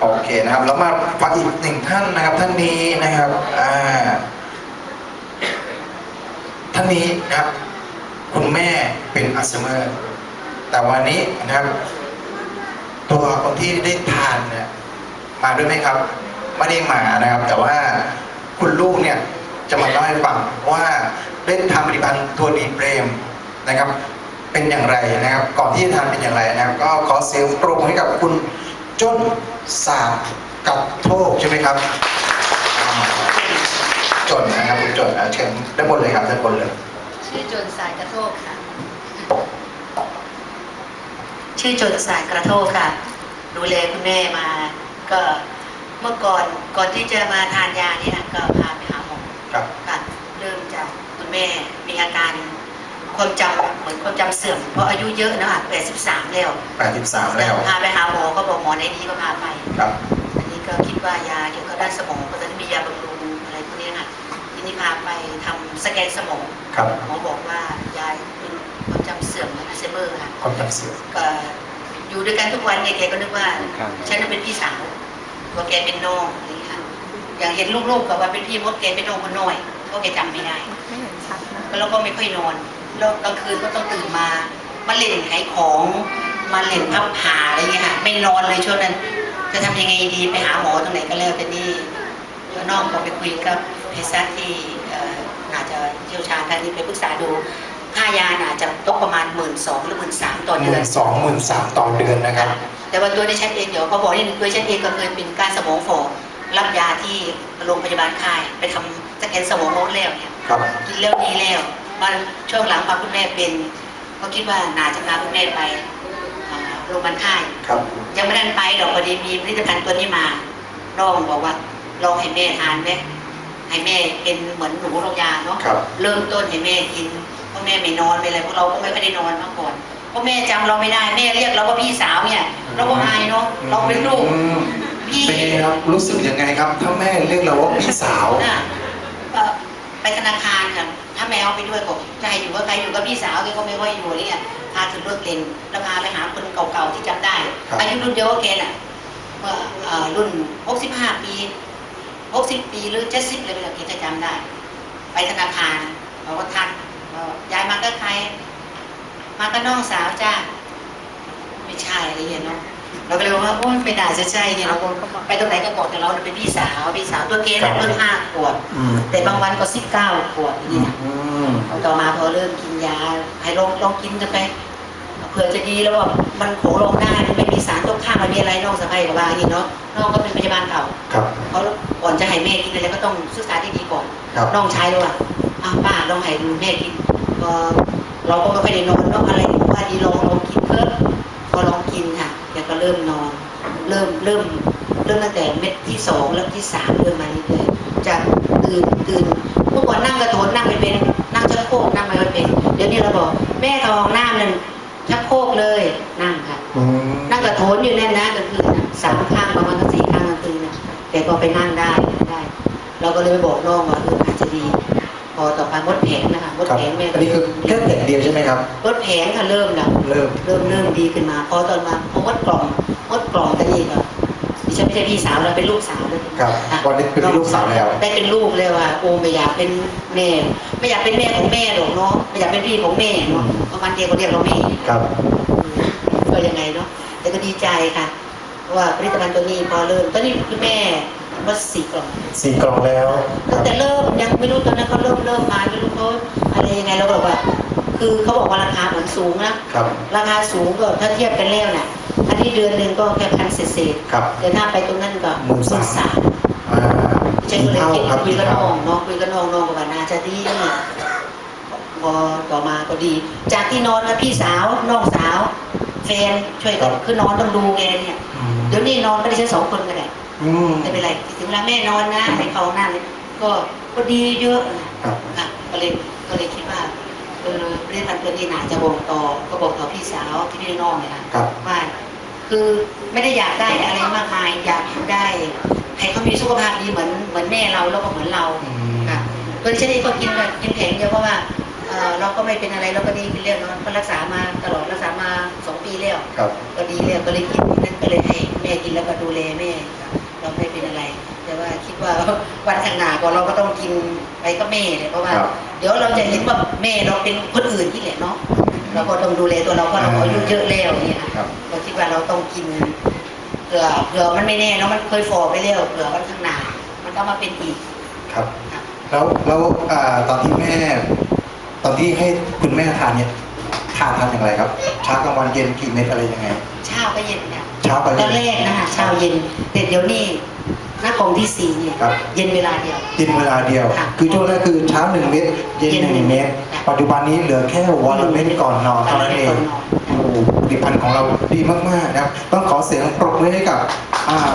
โอเคนะครับ แล้วมาฟังอีกหนึ่งท่านนะครับ ท่านนี้นะครับอ่าท่านนี้นะครับ คุณแม่เป็นอัลไซเมอร์แต่วันนี้นะครับ ตัวคนที่ได้ทานเนี่ยมาด้วยไหมครับ ไม่ได้มานะครับ แต่ว่าคุณลูกเนี่ยจะมาเล่าให้ฟังว่าได้ทำผลิตภัณฑ์ตัวดีเปรมนะครับ เป็นอย่างไรนะครับ ก่อนที่จะทานเป็นอย่างไรนะครับ ก็ขอเสียงปรบให้กับคุณ จ้นสาบกับโทกใช่ไหมครับอ่าจนนะครับคุณจนอะเชิญด้านบนเลยครับด้านบนเลย ชื่อจนสายกระโทกค่ะ ชื่อจนสายกระโทกค่ะ ดูแลคุณแม่มา ก็เมื่อก่อนก่อนที่จะมาทานยาเนี่ยก็พาไปหาหมอครับค่ะเริ่มจากคุณแม่มีอาการ ความจำเหมือนความจำเสื่อมเพราะอายุเยอะนะค่ะ83แล้ว83แล้วพาไปหาหมอก็บอกหมอในนี้ก็พาไปครับอันนี้ก็คิดว่ายาเกี่ยวกับด้านสมองก็จะมียาบำรุงอะไรพวกนี้ค่ะทีนี้พาไปทำสแกนสมองครับหมอบอกว่ายายเป็นความจำเสื่อมอัลไซเมอร์ค่ะความจำเสื่อมก็อยู่ด้วยกันทุกวันเนี่ยแกก็นึกว่าฉันน่ะเป็นพี่สาวว่าแกเป็นน้องอะไรอย่างเงี้ยค่ะอย่างเห็นลูกๆกับว่าเป็นพี่มดแกเป็นน้องคนน้อยเพราะแกจำไม่ได้ไม่เห็นชัดนะแล้วก็ไม่ค่อยนอน แล้วกลางคืนก็ต้องตื่นมา มาเล่นขายของมาเล่นพับผ่าอะไรอย่างเงี้ยค่ะไม่นอนเลยช่วงนั้น จะทำยังไงดีไปหาหมอตรงไหนก็แล้วแต่นี่แล้วน้องก็ไปคุยกับเภสัชที่เอ่ออาจจะเชี่ยวชาญทางนี้ไปปรึกษาดูค่ายาน่าจะตกประมาณหมื่นสองหรือหมื่นสามต่อหเดือมื่นนสองหมื่นสามต่อเดือนนะครับ แต่ว่าตัวดิฉันเองเดี๋ยวเขาบอกนี่ตัวดิฉันเองก็เคยเป็นการสมองฝ่อรับยาที่โรงพยาบาลค่าย ไปทำสแกนสมองโน้ตแล้วเนี่ยครับกินแล้วดีแล้ว มาช่วงหลังพาคุณแม่เป็นก็คิดว่าน่าจะพาคุณแม่ไปอ่าโรงพยาบาลค่ายครับยังไม่ได้ไปดอกพอดีมีผลิตภัณฑ์ตัวนี้มาน้องบอกว่าลองให้แม่ทานไหมให้แม่เป็นเหมือนหนูโรงยาเนาะครับเริ่มต้นให้แม่กินเพราะแม่ไม่นอนไม่อะไรพวกเราก็ไม่ค่อยได้นอนมาก่อนเพราะแม่จำเราไม่ได้แม่เรียกเราว่าพี่สาวเนี่ยเราก็อายเนาะเราเป็นลูกอืมพี่เป็นไงครับรู้สึกยังไงครับ ถ้าแม่เรียกเราว่าพี่สาวน่ะเอ่อไปธนาคารค่ะถ้า แมวไปด้วยก็จะให้อยู่กับใครอยู่กับพี่สาวแกก็ไม่ค่อยอยู่อะไรเงี้ยพาถึงเลิกเรียนแล้วพาไปหาคนเก่าๆที่จำได้ครับอายุรุ่นเดียวกับแกน่ะเมื่อเอ่อรุ่น 65 ปี 60 ปีหรือ70เลยแกจะจำได้ ไปธนาคารเราก็ทักว่ายายมากับใคร มากับน้องสาวจ้าไม่ใช่อะไรเงี้ยเนาะ เราก็เลยบอกว่าโอ้ยไม่น่าจะใช่เนี่ยเราก็ไปตรงไหนก็บอกแต่เราเป็นพี่สาวพี่สาวตัวเกณฑ์เพิ่งห้าขวบอืมแต่บางวันก็สิบเก้าขวบอย่างนี่นะอืมต่อมาพอเริ่มกินยาให้ลองลองกินกันไปเผื่อจะดีแล้วว่ามันโขลงได้มันไม่มีสารตกค้างมันมีอะไรน้องสะใภ้กับว่าอย่างนี้เนาะน้องก็เป็นพยาบาลเก่าครับเขาก่อนจะให้แม่กินอะไรก็ต้องศึกษาที่ดีก่อนครับน้องชายด้วยว่าอ้าวป้าลองให้แม่กินพอเราก็ไม่ค่อยได้นอนเนาะอะไรว่าดีลองลองกินเพิ่มพอลองกินค่ะแกก็เริ่มนอน เริ่มเริ่มเริ่มตั้งแต่เม็ดที่สองแล้วที่สามเริ่มมาเรื่อยๆจากตื่นตื่นเมื่อก่อนนั่งกระโถนนั่งไม่เป็นนั่งชักโครกนั่งไม่ค่อยเป็น เดี๋ยวนี้เราบอกแม่เขาห้องน้ำหนึ่งชักโครกเลยนั่งค่ะอืมนั่งกระโถนอยู่นั่นนะกลางคืนน่ะสามข้างประมาณสักสี่ข้างกลางคืนนะแต่ก็ไปนั่งได้ได้ เราก็เลยไปบอกน้องว่าเอออาจจะดีพ อต่อไปมดแผงนะคะมดครับแผงแม่อันนี้คือแค่แผงเดียวใช่ไหมครับมดแผงค่ะเริ่มแล้วเริ่มเริ่มเริ่มดีขึ้นมา พอตอนมาพอมดกล่องมดกล่องกันนี่ก็ดิฉันไม่ใช่พี่สาวเราเป็นลูกสาวเลยครับอะวันนี้เป็นลูกสาวแล้ว ได้เป็นลูกเลยว่าโอ้ไม่อยากเป็นแม่ไม่อยากเป็นแม่ของแม่หรอกเนาะไม่อยากเป็นพี่ของแม่เนาะเพราะมันเดียวก็เรียกเราแม่ครับก็ยังไงเนาะแต่ก็ดีใจค่ะเพราะ ว่าผลิตภัณฑ์ตัวนี้พอเริ่มตอนนี้คุณแม่ว่าสี่กล่องสี่กล่องแล้วตั้งแต่เริ่มยังไม่รู้ตอนนั้นเขาเริ่มเริ่มมาไม่รู้เขาอะไรยังไงเราก็บอกว่า คือเขาบอกว่าราคาเหมือนสูงนะครับราคาสูงก็ถ้าเทียบกันแล้วน่ะอันนี้เดือนหนึ่งก็แค่พันเศษครับๆเดี๋ยวถ้าไปตรงนั้นก็หมื่นสามสามอ่าฉันก็เลยเท่าคิดครับคุยกับเท่าน้องเนาะคุยกับน้องน้องก็ว่าน่าจะดีพอต่อมาก็ดี จากที่นอนกับพี่สาวน้องสาว แฟนช่วยกันคือนอนต้องดูแกเนี่ยอืมเดี๋ยวนี้นอนก็ได้ฉันสองคนกันแหละอืมไม่เป็นไรถึงเวลาแม่นอนนะให้เขานั่นก็ก็ดีเยอะนะครับค่ะก็เลยก็เลยคิดว่าเออผลิตภัณฑ์ตัวนี้น่าจะบอกต่อก็บอกต่อพี่สาวที่พี่น้องเนี่ยนะครับว่าคือไม่ได้อยากได้อะไรมากมายอยากได้ให้เขามีสุขภาพดีเหมือนเหมือนแม่เราแล้วก็เหมือนเราอืมค่ะโดยเฉลี่ยก็กินแบบกินแผงเดียวเพราะว่าเอ่อเราก็ไม่เป็นอะไรเราก็ดีขึ้นเรื่อยๆเนาะก็รักษามาตลอดรักษามาสองปีแล้ว ครับก็ดีแล้วก็เลยกินนั่นไปเลยให้แม่กินแล้วก็ดูแลแม่ค่ะเราไม่เป็นอะไร แต่ว่าคิดว่าวันข้างหน้าก็เราก็ต้องกินไปกับแม่เลยเพราะว่าครับเดี๋ยวเราจะเห็นว่าแม่เราเป็นคนอื่นที่แหละเนาะเราก็ต้องดูแลตัวเราเพราะเราอายุเยอะแล้วเนี่ยครับเราคิดว่าเราต้องกินเผื่อเผื่อมันไม่แน่เนาะมันเคยฟอไปแล้วเผื่อวันข้างหน้ามันก็มาเป็นอีกครับครับแล้วแล้วอ่าตอนที่แม่ ตอนที่ให้คุณแม่ทานเนี่ย ทานทานอย่างไรครับเช้ากลางวันเย็นกี่เม็ดอะไรยังไง เช้าก็เย็นเนี่ยเช้ากับตเย็อนนแรกนะคะเช้าเย็นแต่เดี๋ยวนี้หน้ากล่องที่สี่เนี่ยครับ เย็นเวลาเดียวกินเวลาเดียว ค่ะคือช่วงแรกคือเช้าหนึ่งเม็ดเย็นเย็นหนึ่งเม็ดค่ะ ปัจจุบันนี้เหลือแค่วันละเม็ดก่อนนอนเท่านั้นเองก่อนนอนโอ้โหผลิตภัณฑ์ของเราดีมากๆนะครับ ต้องขอเสียงปรบมือให้กับอ่า